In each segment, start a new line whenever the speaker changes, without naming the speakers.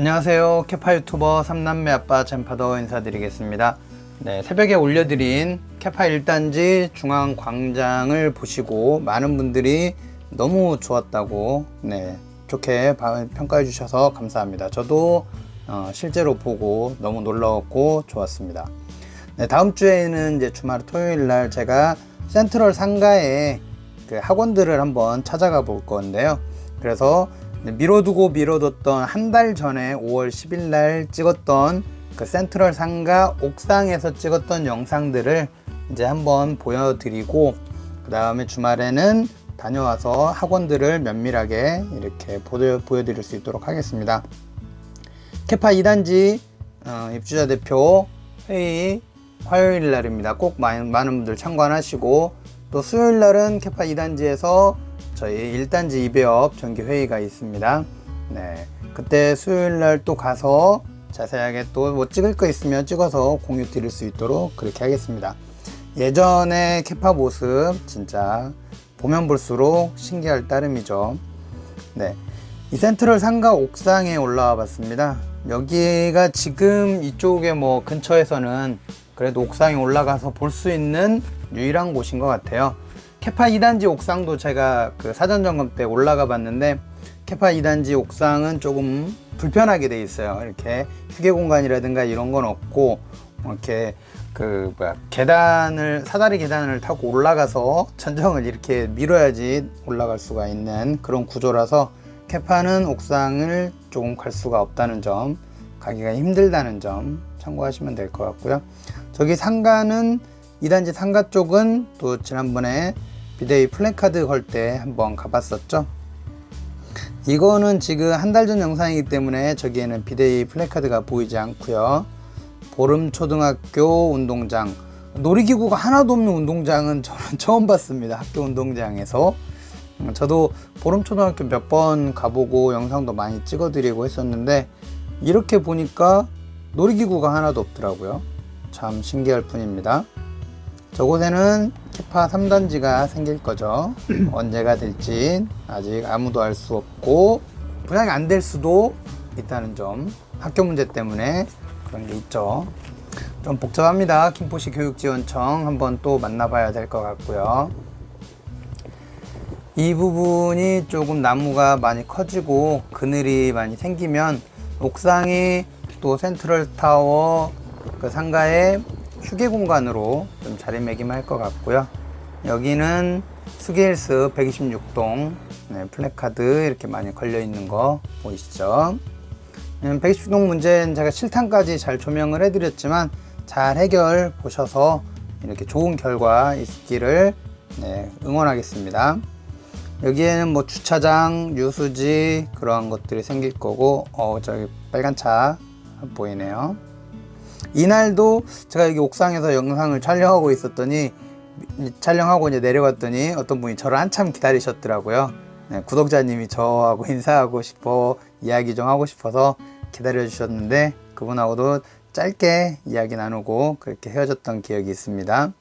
안녕하세요. 캐파 유튜버 삼남매 아빠 잼파더 인사드리겠습니다. 네, 새벽에 올려드린 캐파 1단지 중앙 광장을 보시고 많은 분들이 너무 좋았다고 네, 좋게 바- 평가해 주셔서 감사합니다. 저도 어, 실제로 보고 너무 놀라웠고 좋았습니다. 네, 다음 주에는 이제 주말 토요일 날 제가 센트럴 상가에 그 학원들을 한번 찾아가 볼 건데요. 그래서 미뤄두고 미뤄뒀던 한 달 전에 5월 10일 날 찍었던 그 센트럴 상가 옥상에서 찍었던 영상들을 이제 한번 보여드리고 그 다음에 주말에는 다녀와서 학원들을 면밀하게 이렇게 보여, 보여드릴 수 있도록 하겠습니다. 캐파 2단지 어, 입주자 대표 회의 화요일 날입니다. 꼭 많은, 분들 참관하시고 또 수요일 날은 캐파 2단지에서 저희 1단지 이배업 정기 회의가 있습니다. 네. 그때 수요일 날 또 가서 자세하게 또 뭐 찍을 거 있으면 찍어서 공유 드릴 수 있도록 그렇게 하겠습니다. 예전의 캐파 모습 진짜 보면 볼수록 신기할 따름이죠. 네. 이 센트럴 상가 옥상에 올라와 봤습니다. 여기가 지금 이쪽에 뭐 근처에서는 그래도 옥상에 올라가서 볼 수 있는 유일한 곳인 것 같아요. 캐파 2단지 옥상도 제가 그 사전 점검 때 올라가 봤는데 캐파 2단지 옥상은 조금 불편하게 돼 있어요. 이렇게 휴게 공간이라든가 이런 건 없고 이렇게 그 뭐야 계단을 사다리 계단을 타고 올라가서 천정을 이렇게 밀어야지 올라갈 수가 있는 그런 구조라서 캐파는 옥상을 조금 갈 수가 없다는 점, 가기가 힘들다는 점 참고하시면 될 것 같고요. 저기 상가는 2단지 상가 쪽은 또 지난번에 비데이 플래카드 걸 때 한번 가봤었죠. 이거는 지금 한 달 전 영상이기 때문에 저기에는 비데이 플래카드가 보이지 않고요. 보름 초등학교 운동장 놀이기구가 하나도 없는 운동장은 저는 처음 봤습니다. 학교 운동장에서 음, 저도 보름 초등학교 몇 번 가보고 영상도 많이 찍어드리고 했었는데 이렇게 보니까 놀이기구가 하나도 없더라고요. 참 신기할 뿐입니다. 저곳에는 캐파 3단지가 생길 거죠. 언제가 될지 아직 아무도 알 수 없고 분양이 안 될 수도 있다는 점. 학교 문제 때문에 그런 게 있죠. 좀 복잡합니다. 김포시 교육지원청 한번 또 만나봐야 될 것 같고요. 이 부분이 조금 나무가 많이 커지고 그늘이 많이 생기면 옥상이 또 센트럴 타워 그 상가의 휴게 공간으로 좀 자리매김할 것 같고요. 여기는 스게일스 126동 네, 플래카드 이렇게 많이 걸려 있는 거 보이시죠? 음, 126동 문제는 제가 7탄까지 잘 조명을 해드렸지만 잘 해결 보셔서 이렇게 좋은 결과 있기를 네, 응원하겠습니다. 여기에는 뭐 주차장, 유수지 그러한 것들이 생길 거고 어 저기 빨간 차 보이네요. 이날도 제가 여기 옥상에서 영상을 촬영하고 있었더니 촬영하고 이제 내려갔더니 어떤 분이 저를 한참 기다리셨더라고요. 네, 구독자님이 저하고 인사하고 싶어 이야기 좀 하고 싶어서 기다려 주셨는데 그분하고도 짧게 이야기 나누고 그렇게 헤어졌던 기억이 있습니다.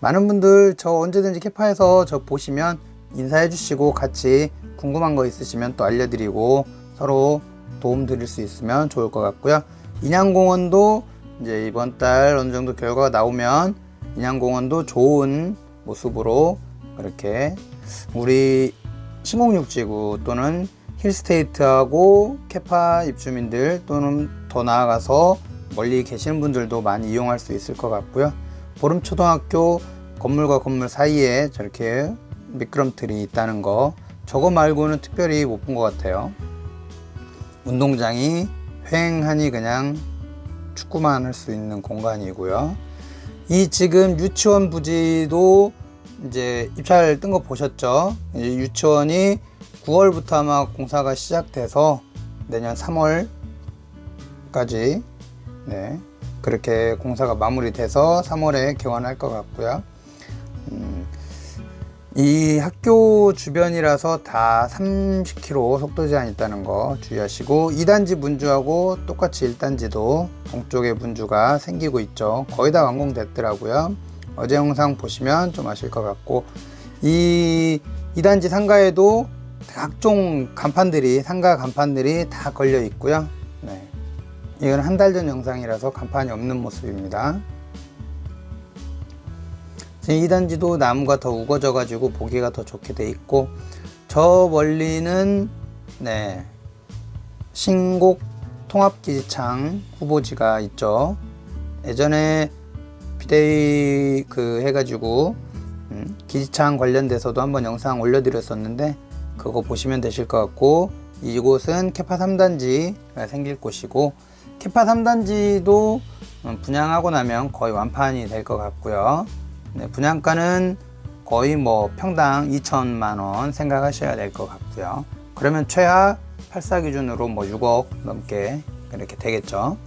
많은 분들 저 언제든지 캐파에서 저 보시면 인사해 주시고 같이 궁금한 거 있으시면 또 알려드리고 서로 도움 드릴 수 있으면 좋을 것 같고요. 인양공원도 이제 이번 달 어느 정도 결과가 나오면 인양공원도 좋은 모습으로 그렇게 우리 신공육지구 또는 힐스테이트하고 캐파 입주민들 또는 더 나아가서 멀리 계시는 분들도 많이 이용할 수 있을 것 같고요. 보름초등학교 건물과 건물 사이에 저렇게 미끄럼틀이 있다는 거 저거 말고는 특별히 못 본 것 같아요. 운동장이 휑하니 그냥 축구만 할 수 있는 공간이고요. 이 지금 유치원 부지도 이제 입찰 뜬 거 보셨죠? 유치원이 9월부터 아마 공사가 시작돼서 내년 3월까지 네, 그렇게 공사가 마무리돼서 3월에 개원할 것 같고요. 음, 이 학교 주변이라서 다 30km 속도 제한 있다는 거 주의하시고 2단지 분주하고 똑같이 1단지도 동쪽에 분주가 생기고 있죠. 거의 다 완공됐더라고요. 어제 영상 보시면 좀 아실 것 같고 이 2단지 상가에도 각종 간판들이 상가 간판들이 다 걸려 있고요. 네. 이건 한 달 전 영상이라서 간판이 없는 모습입니다. 지금 2단지도 나무가 더 우거져 가지고 보기가 더 좋게 돼 있고 저 멀리는 네. 신곡 통합기지창 후보지가 있죠. 예전에 비데이 그 해가지고 음, 기지창 관련돼서도 한번 영상 올려드렸었는데 그거 보시면 되실 것 같고 이곳은 캐파 3단지가 생길 곳이고 캐파 3단지도 음, 분양하고 나면 거의 완판이 될 것 같고요. 네, 분양가는 거의 뭐 평당 2천만 원 생각하셔야 될 것 같고요. 그러면 최하 84 기준으로 뭐 6억 넘게 이렇게 되겠죠.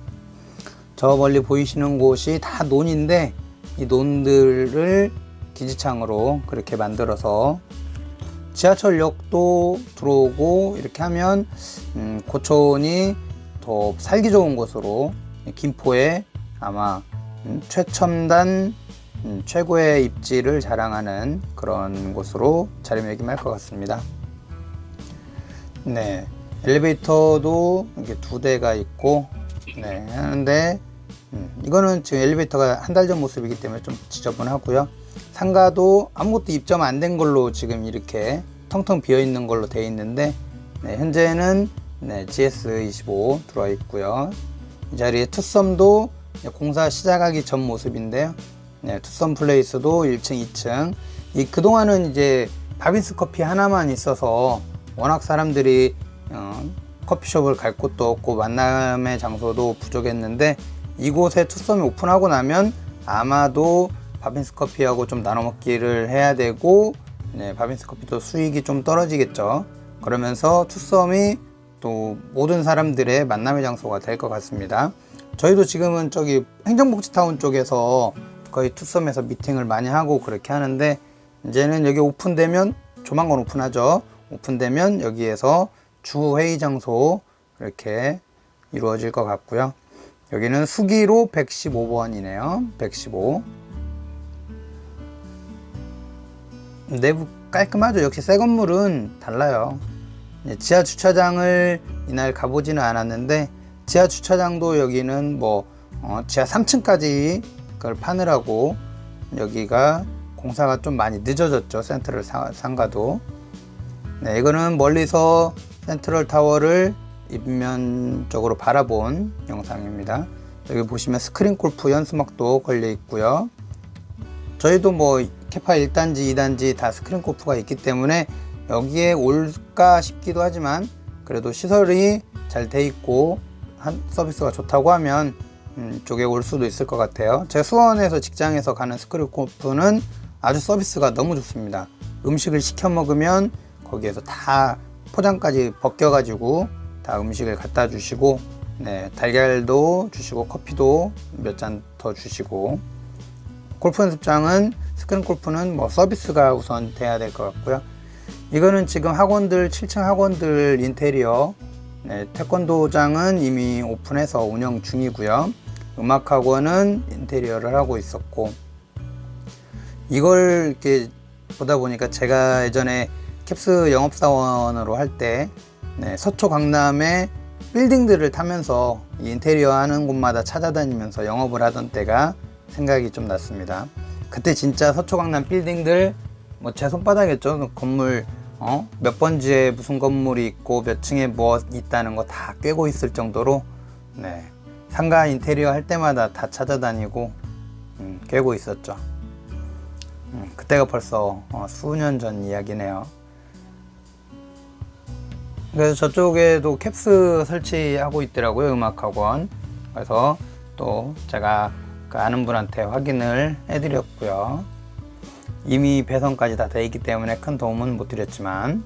저 멀리 보이시는 곳이 다 논인데 이 논들을 기지창으로 그렇게 만들어서 지하철역도 들어오고 이렇게 하면 음, 고촌이 더 살기 좋은 곳으로 김포에 아마 음, 최첨단 음, 최고의 입지를 자랑하는 그런 곳으로 자리매김할 것 같습니다. 네, 엘리베이터도 이렇게 두 대가 있고, 네, 하는데, 음, 이거는 지금 엘리베이터가 한 달 전 모습이기 때문에 좀 지저분하고요. 상가도 아무것도 입점 안 된 걸로 지금 이렇게 텅텅 비어 있는 걸로 되어 있는데, 네, 현재는 네, GS25 들어와 있고요. 이 자리에 투썸도 공사 시작하기 전 모습인데요. 네, 투썸 플레이스도 1층, 2층. 이 그동안은 이제 바비스 커피 하나만 있어서 워낙 사람들이 어, 커피숍을 갈 곳도 없고 만남의 장소도 부족했는데 이곳에 투썸이 오픈하고 나면 아마도 바빈스 커피하고 좀 나눠 먹기를 해야 되고 네, 바빈스 커피도 수익이 좀 떨어지겠죠. 그러면서 투썸이 또 모든 사람들의 만남의 장소가 될 것 같습니다. 저희도 지금은 저기 행정복지타운 쪽에서 거의 투썸에서 미팅을 많이 하고 그렇게 하는데 이제는 여기 오픈되면 조만간 오픈하죠. 오픈되면 여기에서 주 회의 장소 이렇게 이루어질 것 같고요. 여기는 수기로 115번이네요. 115. 내부 깔끔하죠. 역시 새 건물은 달라요. 네, 지하 주차장을 이날 가보지는 않았는데 지하 주차장도 여기는 뭐 어, 지하 3층까지 그걸 파느라고 여기가 공사가 좀 많이 늦어졌죠. 센트럴 상가도. 네, 이거는 멀리서 센트럴 타워를 입면적으로 바라본 영상입니다. 여기 보시면 스크린 골프 연수막도 걸려 있고요. 저희도 뭐 캐파 1단지, 2단지 다 스크린 골프가 있기 때문에 여기에 올까 싶기도 하지만 그래도 시설이 잘 돼 있고 한 서비스가 좋다고 하면 음, 쪽에 올 수도 있을 것 같아요. 제가 수원에서 직장에서 가는 스크린 골프는 아주 서비스가 너무 좋습니다. 음식을 시켜 먹으면 거기에서 다 포장까지 벗겨 가지고 다 음식을 갖다 주시고 네, 달걀도 주시고 커피도 몇 잔 더 주시고 골프 연습장은 스크린 골프는 뭐 서비스가 우선 돼야 될 것 같고요. 이거는 지금 학원들 7층 학원들 인테리어 네, 태권도장은 이미 오픈해서 운영 중이고요. 음악학원은 인테리어를 하고 있었고 이걸 이렇게 보다 보니까 제가 예전에 캡스 영업사원으로 할때 네, 서초 강남의 빌딩들을 타면서 인테리어 하는 곳마다 찾아다니면서 영업을 하던 때가 생각이 좀 났습니다. 그때 진짜 서초 강남 빌딩들 뭐 제 손바닥이었죠. 건물 어? 몇 번지에 무슨 건물이 있고 몇 층에 뭐 있다는 거 다 꿰고 있을 정도로 네. 상가 인테리어 할 때마다 다 찾아다니고 음, 꿰고 있었죠. 음, 그때가 벌써 어, 수년 전 이야기네요. 그래서 저쪽에도 캡스 설치하고 있더라고요 음악학원 그래서 또 제가 그 아는 분한테 확인을 해드렸고요 이미 배선까지 다 돼 있기 때문에 큰 도움은 못 드렸지만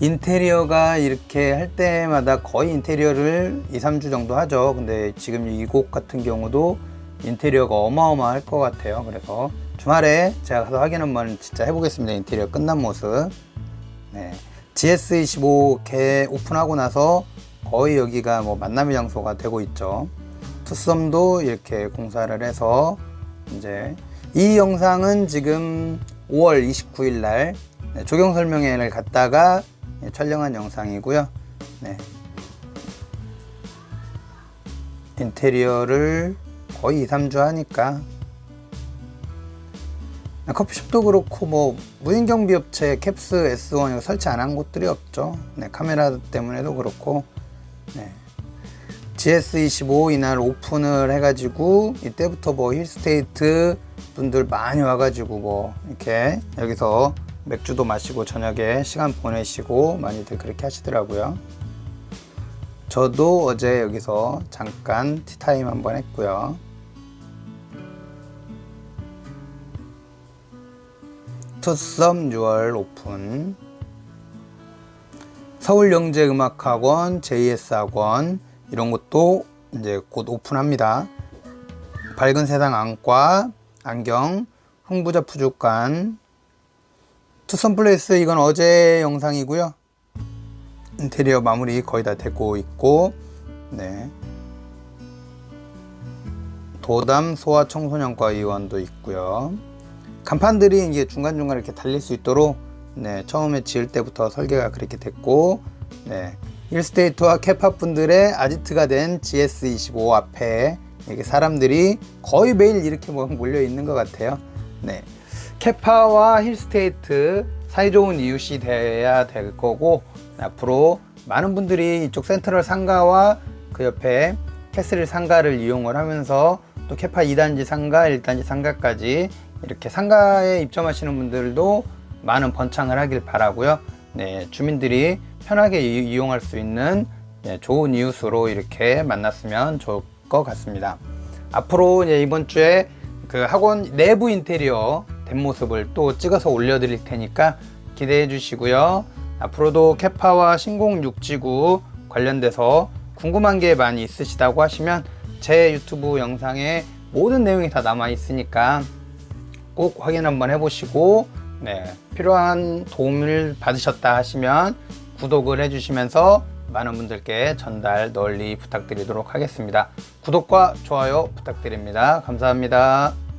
인테리어가 이렇게 할 때마다 거의 인테리어를 2, 3주 정도 하죠 근데 지금 이곳 같은 경우도 인테리어가 어마어마할 것 같아요 그래서 주말에 제가 가서 확인 한번 진짜 해보겠습니다 인테리어 끝난 모습 네. GS25 개 오픈하고 나서 거의 여기가 뭐 만남의 장소가 되고 있죠. 투썸도 이렇게 공사를 해서 이제 이 영상은 지금 5월 29일 날 네, 조경 설명회를 갔다가 예, 촬영한 영상이고요. 네. 인테리어를 거의 2, 3주 하니까 네, 커피숍도 그렇고 뭐 무인경비 업체 캡스 S1 이거 설치 안 한 곳들이 없죠. 네, 카메라 때문에도 그렇고 네. GS25 이날 오픈을 해가지고 이때부터 뭐 힐스테이트 분들 많이 와가지고 뭐 이렇게 여기서 맥주도 마시고 저녁에 시간 보내시고 많이들 그렇게 하시더라고요. 저도 어제 여기서 잠깐 티타임 한번 했고요. 투썸 6월 오픈 서울영재음악학원, JS학원 이런 것도 이제 곧 오픈합니다. 밝은 세상 안과, 안경, 흥부자 푸주간, 투썸 플레이스 이건 어제 영상이고요. 인테리어 마무리 거의 다 되고 있고, 네. 도담 소아 청소년과 의원도 있고요. 간판들이 이게 중간중간 이렇게 달릴 수 있도록 네, 처음에 지을 때부터 설계가 그렇게 됐고 네, 힐스테이트와 캐파 분들의 아지트가 된 GS25 앞에 이렇게 사람들이 거의 매일 이렇게 뭐 몰려 있는 것 같아요. 네, 캐파와 힐스테이트 사이좋은 이웃이 돼야 될 거고 앞으로 많은 분들이 이쪽 센트럴 상가와 그 옆에 캐슬 상가를 이용을 하면서 또 캐파 2단지 상가, 1단지 상가까지 이렇게 상가에 입점하시는 분들도 많은 번창을 하길 바라고요. 네, 주민들이 편하게 이- 이용할 수 있는 네, 좋은 이웃으로 이렇게 만났으면 좋을 것 같습니다. 앞으로 이번 주에 그 학원 내부 인테리어 된 모습을 또 찍어서 올려드릴 테니까 기대해 주시고요. 앞으로도 캐파와 신공 육지구 관련돼서 궁금한 게 많이 있으시다고 하시면 제 유튜브 영상에 모든 내용이 다 남아 있으니까 꼭 확인 한번 해보시고 네, 필요한 도움을 받으셨다 하시면 구독을 해주시면서 많은 분들께 전달 널리 부탁드리도록 하겠습니다. 구독과 좋아요 부탁드립니다. 감사합니다.